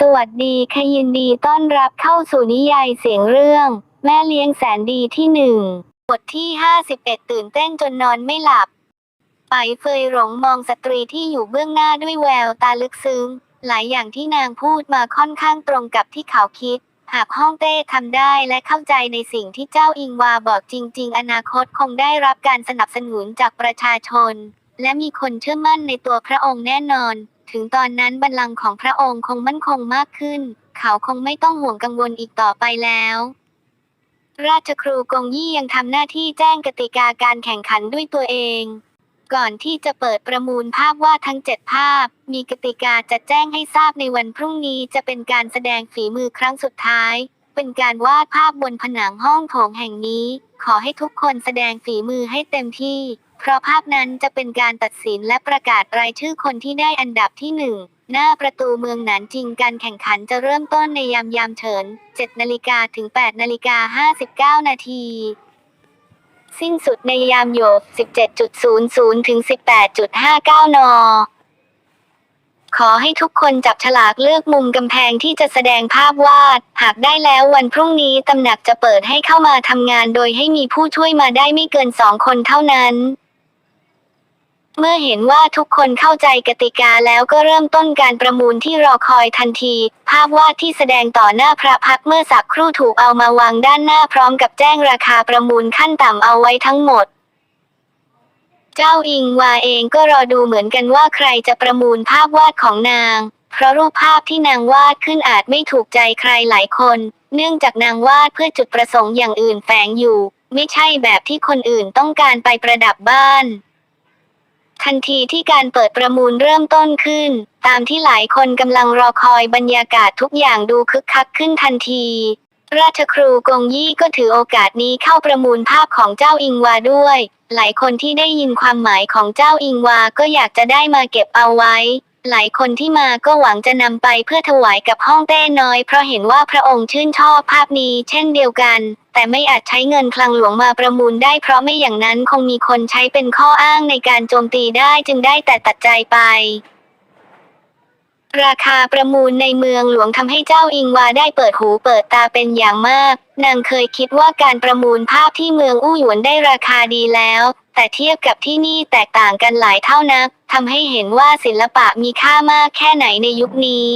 สวัสดีค่ะยินดีต้อนรับเข้าสู่นิยายเสียงเรื่อง แม่เลี้ยงแสนดีที่หนึ่งบทที่ 51 ตื่นเต้นจนนอนไม่หลับ ไปเฟยหลงมองสตรีที่อยู่เบื้องหน้าด้วยแววตาลึกซึ้ง หลายอย่างที่นางพูดมาค่อนข้างตรงกับที่เขาคิด หากฮ่องเต้ทำได้และเข้าใจในสิ่งที่เจ้าอิงวาบอกจริง ๆ อนาคตคงได้รับการสนับสนุนจากประชาชน และมีคนเชื่อมั่นในตัวพระองค์แน่นอน ถึงตอนนั้นบัลลังก์ของพระองค์คงมั่นคงมากขึ้น เขาคงไม่ต้องห่วงกังวลอีกต่อไปแล้ว ราชครูกงยี่ยังทำหน้าที่แจ้งกติกาการแข่งขันด้วยตัวเอง ก่อนที่จะเปิดประมูลภาพวาดทั้งเจ็ดภาพ มีกติกาจะแจ้งให้ทราบในวันพรุ่งนี้จะเป็นการแสดงฝีมือครั้งสุดท้าย เป็นการวาดภาพบนผนังห้องโถงแห่งนี้ ขอให้ทุกคนแสดงฝีมือให้เต็มที่ เพราะภาพนั้นจะเป็นการตัดสินและประกาศรายชื่อคนที่ได้อันดับที่หนึ่งหน้าประตูเมืองหนานจิงการแข่งขันจะเริ่มต้นในยามยามเฉิน 7 นาฬิกาถึง 8 นาฬิกา 59 นาที สิ้นสุดในยามโยก17.00 ถึง 18.59 น ขอให้ทุกคนจับฉลากเลือกมุมกำแพงที่จะแสดงภาพวาด หากได้แล้ววันพรุ่งนี้ตำหนักจะเปิดให้เข้ามาทำงานโดยให้มีผู้ช่วยมาได้ไม่เกินสองคนเท่านั้น เมื่อเห็นว่าทุกคนเข้าใจกติกาแล้วก็เริ่มต้นการประมูลที่รอคอยทันที ภาพวาดที่แสดงต่อหน้าพระพักเมื่อสักครู่ถูกเอามาวางด้านหน้าพร้อมกับแจ้งราคาประมูลขั้นต่ำเอาไว้ทั้งหมด เจ้าอิงวาเองก็รอดูเหมือนกันว่าใครจะประมูลภาพวาดของนาง เพราะรูปภาพที่นางวาดขึ้นอาจไม่ถูกใจใครหลายคน เนื่องจากนางวาดเพื่อจุดประสงค์อย่างอื่นแฝงอยู่ ไม่ใช่แบบที่คนอื่นต้องการไปประดับบ้าน ทันทีที่การเปิดประมูลเริ่มต้นขึ้น ตามที่หลายคนกำลังรอคอยบรรยากาศทุกอย่างดูคึกคักขึ้นทันที ราชครูกงยี่ก็ถือโอกาสนี้เข้าประมูลภาพของเจ้าอิงวาด้วย หลายคนที่ได้ยินความหมายของเจ้าอิงวาก็อยากจะได้มาเก็บเอาไว้ หลายคนที่มาก็หวังจะนำไปเพื่อถวายกับห้องเต้น้อยเพราะเห็นว่าพระองค์ชื่นชอบภาพนี้เช่นเดียวกัน แต่ไม่อาจใช้เงินคลังหลวงมาประมูลได้เพราะไม่อย่างนั้นคงมีคนใช้เป็นข้ออ้างในการโจมตีได้จึงได้แต่ตัดใจไปราคาประมูลในเมืองหลวงทำให้เจ้าอิงวาได้เปิดหูเปิดตาเป็นอย่างมาก นางเคยคิดว่าการประมูลภาพที่เมืองอู้หยวนได้ราคาดีแล้ว แต่เทียบกับที่นี่แตกต่างกันหลายเท่านักทำให้เห็นว่าศิลปะมีค่ามากแค่ไหนในยุคนี้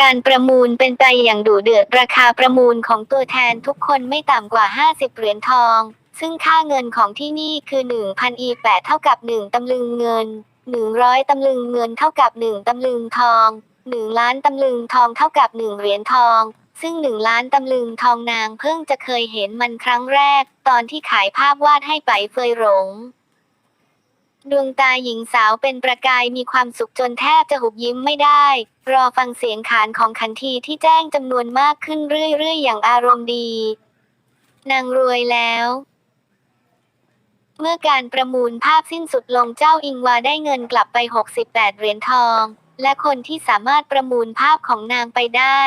การประมูลเป็นไปอย่างดุเดือดราคาประมูลของตัวแทนทุกคนไม่ต่ำกว่า 50 เหรียญทอง ซึ่งค่าเงินของที่นี่คือ 1,000อีแปดเท่ากับ 1 ตำลึงเงิน 100 ตำลึงเงินเท่ากับ 1 ตำลึงทอง 1 ล้านตำลึงทองเท่ากับ 1 เหรียญทอง ซึ่ง 1 ล้านตำลึงทองนางเพิ่งจะเคยเห็นมันครั้งแรก ตอนที่ขายภาพวาดให้ไปเฟยหลง ดวงตาหญิงสาวเป็นประกายมีความสุขจนแทบจะหุบยิ้มไม่ได้ รอฟังเสียงขานของขันทีที่แจ้งจำนวนมากขึ้นเรื่อยๆ อย่างอารมณ์ดี นางรวยแล้ว เมื่อการประมูลภาพสิ้นสุดลงเจ้าอิงวาได้เงินกลับไป 68 เหรียญทอง และคนที่สามารถประมูลภาพของนางไปได้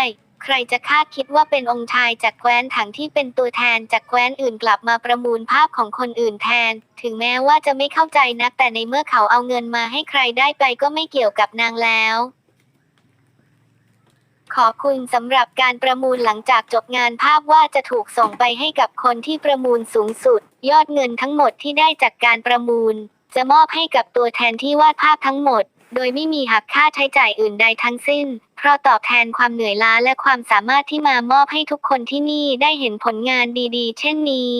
ใครจะคาดคิดว่าเป็นองค์ชายจากแคว้นถังที่เป็นตัวแทนจากแคว้นอื่นกลับมาประมูลภาพของคนอื่นแทน ถึงแม้ว่าจะไม่เข้าใจนักแต่ในเมื่อเขาเอาเงินมาให้ใครได้ไปก็ไม่เกี่ยวกับนางแล้วขอบคุณสำหรับการประมูลหลังจากจบงานภาพว่าจะถูกส่งไปให้กับคนที่ประมูลสูงสุด ยอดเงินทั้งหมดที่ได้จากการประมูล จะมอบให้กับตัวแทนที่วาดภาพทั้งหมด โดยไม่มีหักค่าใช้จ่ายอื่นใดทั้งสิ้น เพราะตอบแทนความเหนื่อยล้าและความสามารถที่มามอบให้ทุกคนที่นี่ได้เห็นผลงานดีๆ เช่นนี้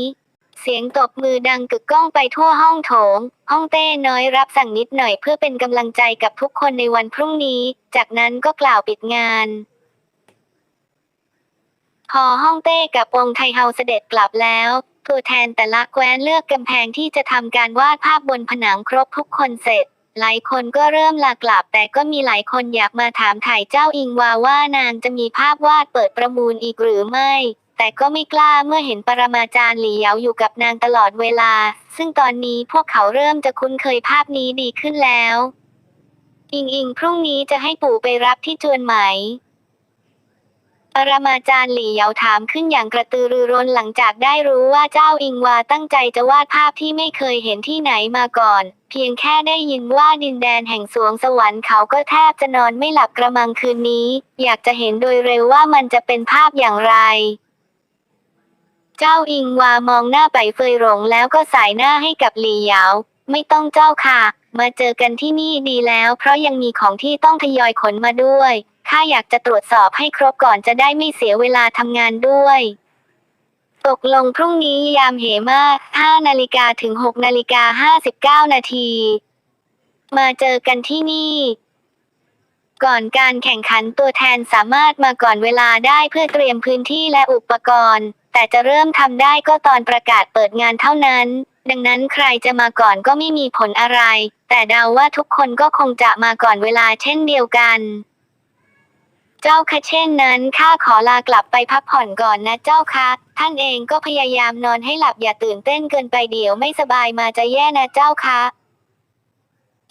เสียงตบมือดังกึกก้องไปทั่วห้องโถง ห้องเต้น้อยรับสั่งนิดหน่อยเพื่อเป็นกำลังใจกับทุกคนในวันพรุ่งนี้ จากนั้นก็กล่าวปิดงานพอฮ่องเต้กับองค์ไทเฮาเสด็จกลับแล้ว ตัวแทนแต่ละแคว้นเลือกกำแพงที่จะทำการวาดภาพบนผนังครบทุกคนเสร็จ หลายคนก็เริ่มลากลับ แต่ก็มีหลายคนอยากมาถามถ่ายเจ้าอิงวาว่านางจะมีภาพวาดเปิดประมูลอีกหรือไม่ แต่ก็ไม่กล้าเมื่อเห็นปรมาจารย์หลี่เหยาอยู่กับนางตลอดเวลา ซึ่งตอนนี้พวกเขาเริ่มจะคุ้นเคยภาพนี้ดีขึ้นแล้ว อิงอิงพรุ่งนี้จะให้ปู่ไปรับที่จวนไหม ปรมาจารย์หลี่เหยาถามขึ้นอย่างกระตือรือร้นหลังจากได้รู้ว่าเจ้าอิงวาตั้งใจจะวาดภาพที่ไม่เคยเห็นที่ไหนมาก่อน เพียงแค่ได้ยินว่าดินแดนแห่งสวงสวรรค์เขาก็แทบจะนอนไม่หลับกระมังคืนนี้ อยากจะเห็นโดยเร็วว่ามันจะเป็นภาพอย่างไร เจ้าอิงวามองหน้าไปเฟยหลงแล้วก็สายหน้าให้กับหลี่เหยาไม่ต้องเจ้าค่ะ มาเจอกันที่นี่ดีแล้ว เพราะยังมีของที่ต้องทยอยขนมาด้วย ข้าอยากจะตรวจสอบให้ครบก่อนจะได้ไม่เสียเวลาทำงานด้วย ตกลงพรุ่งนี้ยามเหมาก5นาฬิกาถึง6นาฬิกา59 นาที มาเจอกันที่นี่ ก่อนการแข่งขันตัวแทนสามารถมาก่อนเวลาได้เพื่อเตรียมพื้นที่และอุปกรณ์ แต่จะเริ่มทำได้ก็ตอนประกาศเปิดงานเท่านั้น ดังนั้นใครจะมาก่อนก็ไม่มีผลอะไร แต่เดาว่าทุกคนก็คงจะมาก่อนเวลาเช่นเดียวกัน เจ้าคะเช่นนั้นข้าขอลากลับไปพักผ่อนก่อนนะเจ้าคะ ท่านเองก็พยายามนอนให้หลับอย่าตื่นเต้นเกินไปเดี๋ยวไม่สบายมาจะแย่นะเจ้าคะ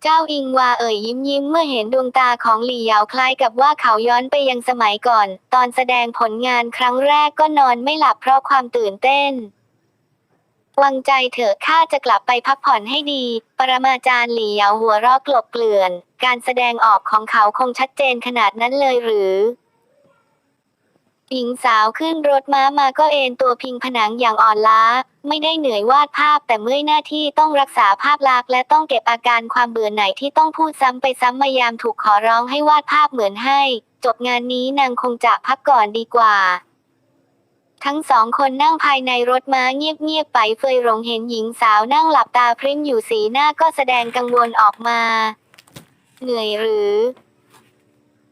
เจ้าอิงวาเอ่ยยิ้มยิ้มเมื่อเห็นดวงตาของหลี่เหยาคล้ายกับว่าเขาย้อนไปยังสมัยก่อน ตอนแสดงผลงานครั้งแรกก็นอนไม่หลับเพราะความตื่นเต้น วางใจเถอะข้าจะกลับไปพักผ่อนให้ดี ปรมาจารย์หลี่เหยาหัวราะกลบเกลื่อน การแสดงออกของเขาคงชัดเจนขนาดนั้นเลยหรือ หญิงสาวขึ้นรถม้ามาก็เอนตัวพิงผนังอย่างอ่อนล้า ไม่ได้เหนื่อยวาดภาพแต่เมื่อยหน้าที่ต้องรักษาภาพลักษณ์และต้องเก็บอาการความเบื่อหน่ายที่ต้องพูดซ้ำไปซ้ำมายามถูกขอร้องให้วาดภาพเหมือนให้ จบงานนี้นางคงจะพักก่อนดีกว่า ทั้งสองคนนั่งภายในรถม้าเงียบๆไปเฟยหลงเห็นหญิงสาวนั่งหลับตาพริ้มอยู่สีหน้าก็แสดงกังวลออกมา เหนื่อยหรือ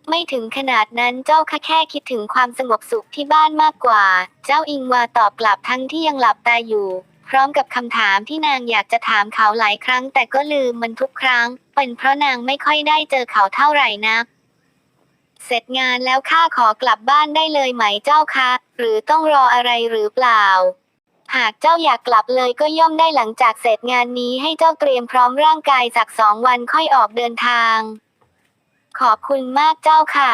ไม่ถึงขนาดนั้นเจ้าค่ะแค่คิดถึงความสงบสุขที่บ้านมากกว่า เจ้าอิงวาตอบกลับทั้งที่ยังหลับตาอยู่ พร้อมกับคำถามที่นางอยากจะถามเขาหลายครั้ง แต่ก็ลืมมันทุกครั้ง เป็นเพราะนางไม่ค่อยได้เจอเขาเท่าไหร่นัก เสร็จงานแล้วข้าขอกลับบ้านได้เลยไหมเจ้าคะ หรือต้องรออะไรหรือเปล่า หากเจ้าอยากกลับเลยก็ย่อมได้หลังจากเสร็จงานนี้ให้เจ้าเตรียมพร้อมร่างกายสักสองวันค่อยออกเดินทาง ขอบคุณมากเจ้าค่ะ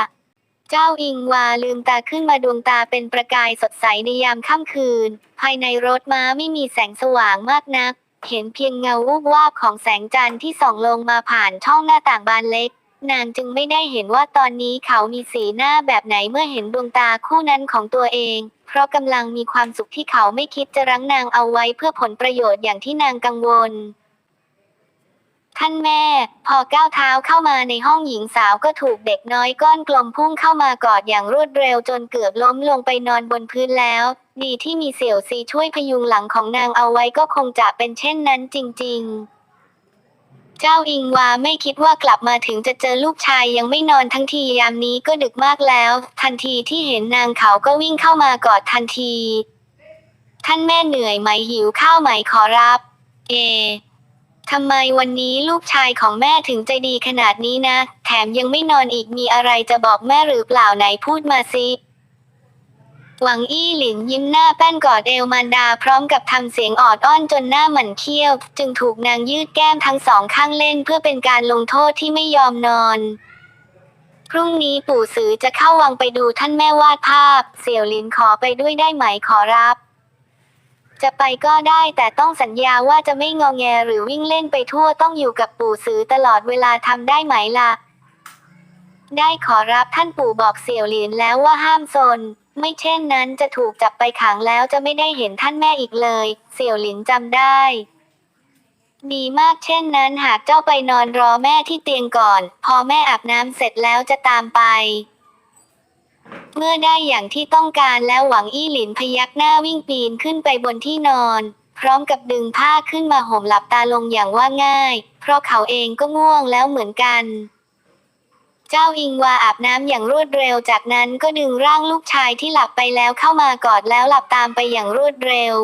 เจ้าอิงวาลืมตาขึ้นมาดวงตาเป็นประกายสดใสในยามค่ำคืน ภายในรถม้าไม่มีแสงสว่างมากนัก เห็นเพียงเงาวูบวาบของแสงจันทร์ที่ส่องลงมาผ่านช่องหน้าต่างบานเล็ก นางจึงไม่ได้เห็นว่าตอนนี้เขามีสีหน้าแบบไหนเมื่อเห็นดวงตาคู่นั้นของตัวเอง เพราะกำลังมีความสุขที่เขาไม่คิดจะรั้งนางเอาไว้เพื่อผลประโยชน์อย่างที่นางกังวล ท่านแม่ พอก้าวเท้าเข้ามาในห้องหญิงสาวก็ถูกเด็กน้อยก้อนกลมพุ่งเข้ามากอดอย่างรวดเร็วจนเกือบล้มลงไปนอนบนพื้นแล้ว ดีที่มีเสี่ยวซีช่วยพยุงหลังของนางเอาไว้ก็คงจะเป็นเช่นนั้นจริง ๆ เจ้าอิงวาไม่คิดว่ากลับมาถึงจะเจอลูกชายยังไม่นอนทั้งทียามนี้ก็ดึกมากแล้ว ทันทีที่เห็นนางเขาก็วิ่งเข้ามากอดทันที ท่านแม่เหนื่อยไหมหิวข้าวไหมขอรับ เอทำไมวันนี้ลูกชายของแม่ถึงใจดีขนาดนี้นะ แถมยังไม่นอนอีกมีอะไรจะบอกแม่หรือเปล่าไหนพูดมาสิ หวังอี้หลินยิ้มหน้าแป้นกอดเอวมารดาพร้อมกับทำเสียงออดอ้อนจนหน้าหมันเขี้ยว จึงถูกนางยืดแก้มทั้งสองข้างเล่นเพื่อเป็นการลงโทษที่ไม่ยอมนอน พรุ่งนี้ปู่สือจะเข้าวังไปดูท่านแม่วาดภาพ เสี่ยวหลินขอไปด้วยได้ไหมขอรับ จะไปก็ได้แต่ต้องสัญญาว่าจะไม่งอแงหรือวิ่งเล่นไปทั่วต้องอยู่กับปู่สือตลอดเวลาทำได้ไหมล่ะได้ขอรับท่านปู่บอกเสี่ยวหลินแล้วว่าห้ามซน ไม่เช่นนั้นจะถูกจับไปขังแล้วจะไม่ได้เห็นท่านแม่อีกเลย เสี่ยวหลินจำได้ ดีมากเช่นนั้นหากเจ้าไปนอนรอแม่ที่เตียงก่อน พอแม่อาบน้ำเสร็จแล้วจะตามไป เมื่อได้อย่างที่ต้องการแล้วหวังอี้หลินพยักหน้าวิ่งปีนขึ้นไปบนที่นอน พร้อมกับดึงผ้าขึ้นมาห่มหลับตาลงอย่างว่าง่าย เพราะเขาเองก็ง่วงแล้วเหมือนกัน เจ้าอิงวาอาบน้ำอย่างรวดเร็ว จากนั้นก็ดึงร่างลูกชายที่หลับไปแล้วเข้ามากอดแล้วหลับตามไปอย่างรวดเร็ว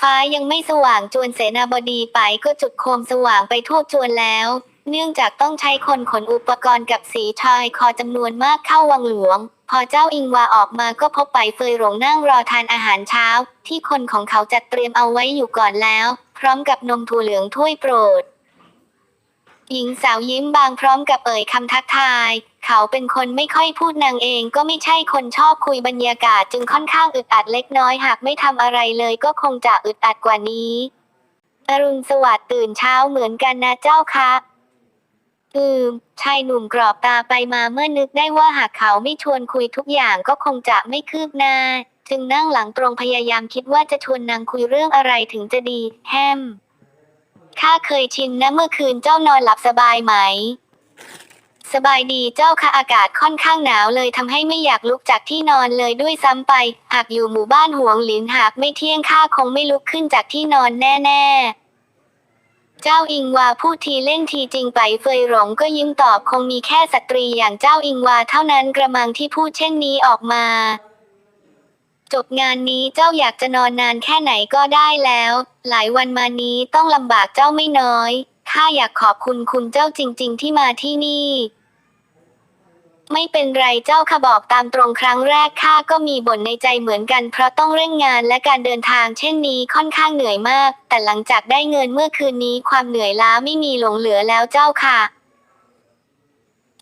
ฟ้ายังไม่สว่างจวนเสนาบดีไปก็จุดโคมสว่างไปทั่วจวนแล้ว เนื่องจากต้องใช้คนขนอุปกรณ์กับสีชายคอจำนวนมากเข้าวังหลวง พอเจ้าอิงวาออกมาก็พบไปเฟยหลงนั่งรอทานอาหารเช้า ที่คนของเขาจัดเตรียมเอาไว้อยู่ก่อนแล้ว พร้อมกับนมถั่วเหลืองถ้วยโปรด หญิงสาวยิ้มบางพร้อมกับเอ่ยคำทักทาย เขาเป็นคนไม่ค่อยพูดนางเองก็ไม่ใช่คนชอบคุยบรรยากาศจึงค่อนข้างอึดอัดเล็กน้อยหากไม่ทำอะไรเลยก็คงจะอึดอัดกว่านี้อรุณสวัสดิ์ตื่นเช้าเหมือนกันนะเจ้าคะอืมชายหนุ่มกรอบตาไปมาเมื่อนึกได้ว่าหากเขาไม่ชวนคุยทุกอย่างก็คงจะไม่คืบหน้า จึงนั่งหลังตรงพยายามคิดว่าจะชวนนางคุยเรื่องอะไรถึงจะดี แฮม ข้าเคยชินนะเมื่อคืนเจ้านอนหลับสบายไหม สบายดีเจ้าค่ะอากาศค่อนข้างหนาวเลยทำให้ไม่อยากลุกจากที่นอนเลยด้วยซ้ำไป หากอยู่หมู่บ้านห่วงหลินหากไม่เที่ยงข้าคงไม่ลุกขึ้นจากที่นอนแน่ๆเจ้าอิงวาพูดทีเล่นทีจริงไปเฟยหลงก็ยิ้มตอบคงมีแค่สตรีอย่างเจ้าอิงวาเท่านั้นกระมังที่พูดเช่นนี้ออกมา จบงานนี้เจ้าอยากจะนอนนานแค่ไหนก็ได้แล้ว หลายวันมานี้ต้องลำบากเจ้าไม่น้อยข้าอยากขอบคุณคุณเจ้าจริง ๆ ที่มาที่นี่ ไม่เป็นไรเจ้าค่ะบอกตามตรงครั้งแรกข้าก็มีบ่นในใจเหมือนกัน เพราะต้องเร่งงานและการเดินทางเช่นนี้ค่อนข้างเหนื่อยมาก แต่หลังจากได้เงินเมื่อคืนนี้ความเหนื่อยล้าไม่มีหลงเหลือแล้วเจ้าค่ะ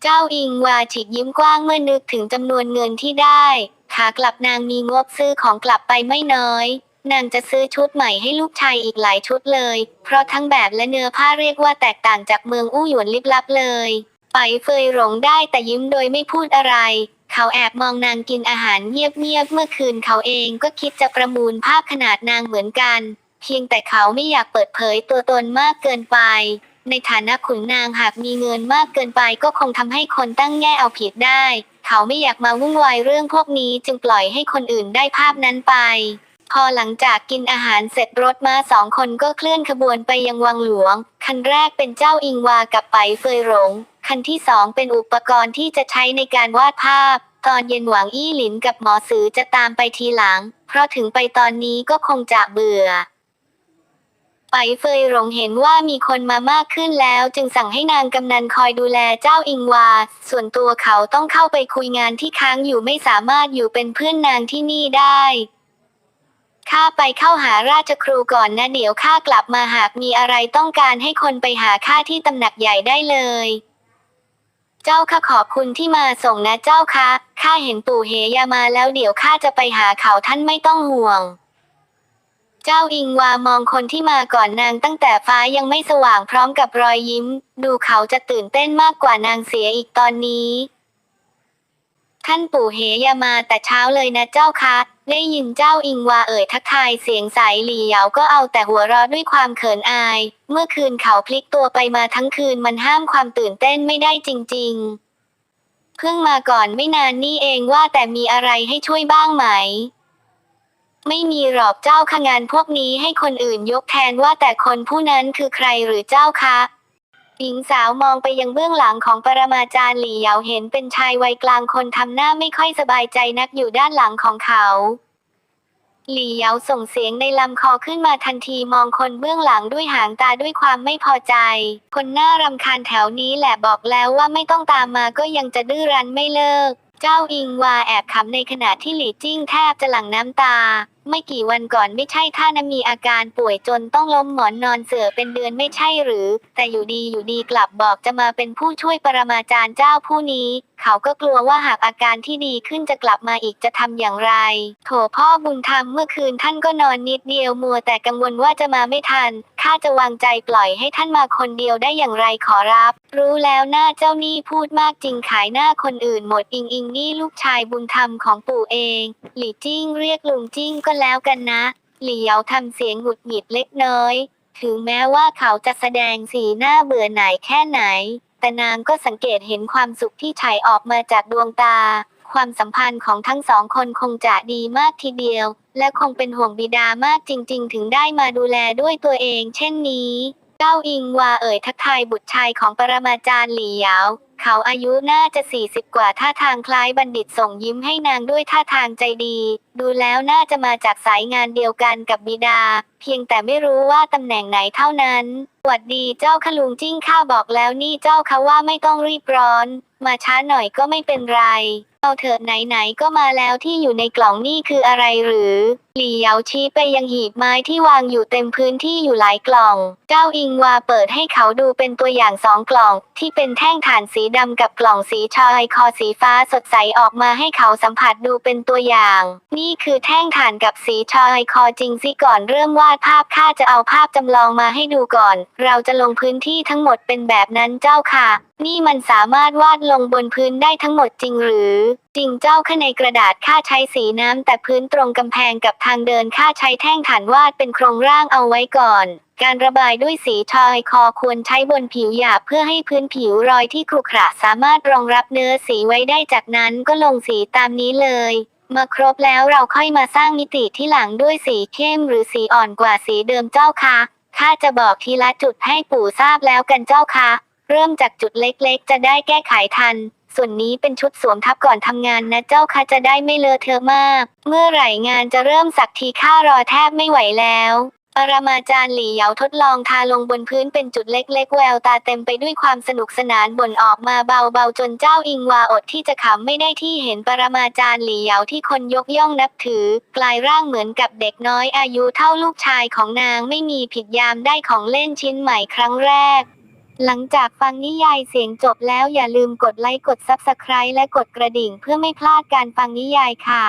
เจ้าอิงวาฉีกยิ้มกว้างเมื่อนึกถึงจำนวนเงินที่ได้ ขากลับนางมีงบซื้อของกลับไปไม่น้อย นางจะซื้อชุดใหม่ให้ลูกชายอีกหลายชุดเลย เพราะทั้งแบบและเนื้อผ้าเรียกว่าแตกต่างจากเมืองอู้หยวนลิบลับเลยไปเฟยหลงได้แต่ยิ้มโดยไม่พูดอะไร เขาแอบมองนางกินอาหารเงียบๆเมื่อคืนเขาเองก็คิดจะประมูลภาพขนาดนางเหมือนกัน เพียงแต่เขาไม่อยากเปิดเผยตัวตนมากเกินไป ในฐานะขุนนางหากมีเงินมากเกินไปก็คงทำให้คนตั้งแง่เอาผิดได้ เขาไม่อยากมาวุ่นวายเรื่องพวกนี้จึงปล่อยให้คนอื่นได้ภาพนั้นไป พอหลังจากกินอาหารเสร็จรถมาสองคนก็เคลื่อนขบวนไปยังวังหลวง คันแรกเป็นเจ้าอิงวากับไปเฟยหลง คันที่สองเป็นอุปกรณ์ที่จะใช้ในการวาดภาพ ตอนเย็นหวังอี้หลินกับหมอสือจะตามไปทีหลัง เพราะถึงไปตอนนี้ก็คงจะเบื่อ ไปเฟยหลงเห็นว่ามีคนมามากขึ้นแล้ว จึงสั่งให้นางกำนันคอยดูแลเจ้าอิงวา ส่วนตัวเขาต้องเข้าไปคุยงานที่ค้างอยู่ไม่สามารถอยู่เป็นเพื่อนนางที่นี่ได้ข้าไปเข้าหาราชครูก่อนนะเดี๋ยวข้ากลับมาหากมีอะไรต้องการให้คนไปหาข้าที่ตำหนักใหญ่ได้เลย เจ้าค่ะขอบคุณที่มาส่งนะเจ้าคะข้าเห็นปู่เหยามาแล้วเดี๋ยวข้าจะไปหาเขาท่านไม่ต้องห่วง เจ้าอิงวามองคนที่มาก่อนนางตั้งแต่ฟ้ายังไม่สว่างพร้อมกับรอยยิ้ม ดูเขาจะตื่นเต้นมากกว่านางเสียอีกตอนนี้ ท่านปู่เหยามาแต่เช้าเลยนะเจ้าคะได้ยินเจ้าอิงวาเอ่ยทักทายเสียงใสหลี่เหยาก็เอาแต่หัวเราะด้วยความเขินอาย เมื่อคืนเขาพลิกตัวไปมาทั้งคืนมันห้ามความตื่นเต้นไม่ได้จริง ๆ เพิ่งมาก่อนไม่นานนี่เองว่าแต่มีอะไรให้ช่วยบ้างไหม ไม่มีหรอกเจ้าค่ะงานพวกนี้ให้คนอื่นยกแทนว่าแต่คนผู้นั้นคือใครหรือเจ้าคะหญิงสาวมองไปยังเบื้องหลังของปรมาจารย์หลี่เหยาเห็นเป็นชายวัยกลางคนทำหน้าไม่ค่อยสบายใจนักอยู่ด้านหลังของเขา หลี่เหยาส่งเสียงในลำคอขึ้นมาทันทีมองคนเบื้องหลังด้วยหางตาด้วยความไม่พอใจ คนหน้ารำคาญแถวนี้แหละบอกแล้วว่าไม่ต้องตามมาก็ยังจะดื้อรั้นไม่เลิก เจ้าอิงวาแอบขำในขณะที่หลี่จิ้งแทบจะหลั่งน้ำตา ไม่กี่วันก่อนไม่ใช่ท่านมีอาการป่วยจนต้องล้มหมอนนอนเสือเป็นเดือนไม่ใช่หรือ แต่อยู่ดีอยู่ดีกลับบอกจะมาเป็นผู้ช่วยปรมาจารย์เจ้าผู้นี้ เขาก็กลัวว่าหากอาการที่ดีขึ้นจะกลับมาอีกจะทำอย่างไร โถพ่อบุญธรรมเมื่อคืนท่านก็นอนนิดเดียวมัวแต่กังวลว่าจะมาไม่ทัน ข้าจะวางใจปล่อยให้ท่านมาคนเดียวได้อย่างไรขอรับ รู้แล้วหน้าเจ้านี่พูดมากจริงขายหน้าคนอื่นหมดอิงอิงนี่ลูกชายบุญธรรมของปู่เอง หลี่จิ้งเรียกลุงจิ้งก็แล้วกันนะ หลี่เยาทำเสียงหงุดหงิดเล็กน้อย ถึงแม้ว่าเขาจะแสดงสีหน้าเบื่อหน่ายแค่ไหน แต่นางก็สังเกตเห็นความสุขที่ฉายออกมาจากดวงตา ความสัมพันธ์ของทั้งสองคนคงจะดีมากทีเดียว และคงเป็นห่วงบิดามากจริง ๆ ถึงได้มาดูแลด้วยตัวเองเช่นนี้เจ้าอิงวาเอ่ยทักทายบุตรชายของปรมาจารย์หลี่เหยาเขาอายุน่าจะ 40 กว่าท่าทางคล้ายบัณฑิตส่งยิ้มให้นางด้วยท่าทางใจดี ดูแล้วน่าจะมาจากสายงานเดียวกันกับบิดา เพียงแต่ไม่รู้ว่าตำแหน่งไหนเท่านั้นหวัดดีเจ้าขลุงจิ้งข้าบอกแล้วนี่เจ้าคะว่าไม่ต้องรีบร้อน มาช้าหน่อยก็ไม่เป็นไร เอาเถอะไหนๆก็มาแล้วที่อยู่ในกล่องนี่คืออะไรหรือหลี่เหยาชี้ไปยังหีบไม้ที่วางอยู่เต็มพื้นที่อยู่หลายกล่อง เจ้าอิงวาเปิดให้เขาดูเป็นตัวอย่างสองกล่อง ที่เป็นแท่งถ่านสีดำกับกล่องสีชอยคอสีฟ้าสดใสออกมาให้เขาสัมผัสดูเป็นตัวอย่าง นี่คือแท่งถ่านกับสีชอยคอจริงสิก่อนเริ่มวาดภาพข้าจะเอาภาพจำลองมาให้ดูก่อน เราจะลงพื้นที่ทั้งหมดเป็นแบบนั้นเจ้าค่ะ นี่มันสามารถวาดลงบนพื้นได้ทั้งหมดจริงหรือ จริงเจ้าข้าในกระดาษข้าใช้สีน้ำแต่พื้นตรงกำแพงกับทางเดินข้าใช้แท่งฐานวาดเป็นโครงร่างเอาไว้ก่อน การระบายด้วยสีชอยคอควรใช้บนผิวหยาบเพื่อให้พื้นผิวรอยที่ขรุขระสามารถรองรับเนื้อสีไว้ได้จากนั้นก็ลงสีตามนี้เลยมาครบแล้วเราค่อยมาสร้างมิติที่หลังด้วยสีเข้มหรือสีอ่อนกว่าสีเดิมเจ้าค่ะข้าจะบอกทีละจุดให้ปู่ทราบแล้วกันเจ้าค่ะ เริ่มจากจุดเล็กๆ จะได้แก้ไขทัน ส่วนนี้เป็นชุดสวมทับก่อนทำงานนะเจ้าค่ะจะได้ไม่เลอะเทอะมาก เมื่อไหร่งานจะเริ่มสักทีข้ารอแทบไม่ไหวแล้วปรมาจารย์หลี่เหยาทดลองทาลงบนพื้นเป็นจุดเล็กๆ แววตาเต็มไปด้วยความสนุกสนานบ่นออกมาเบาๆ จนเจ้าอิงวาอดที่จะขำไม่ได้ที่เห็นปรมาจารย์หลี่เหยาที่คนยกย่องนับถือ กลายร่างเหมือนกับเด็กน้อยอายุเท่าลูกชายของนางไม่มีผิดยามได้ของเล่นชิ้นใหม่ครั้งแรก หลังจากฟังนิยายเสียงจบแล้วอย่าลืมกดไลค์กด Subscribe และกดกระดิ่งเพื่อไม่พลาดการฟังนิยายค่ะ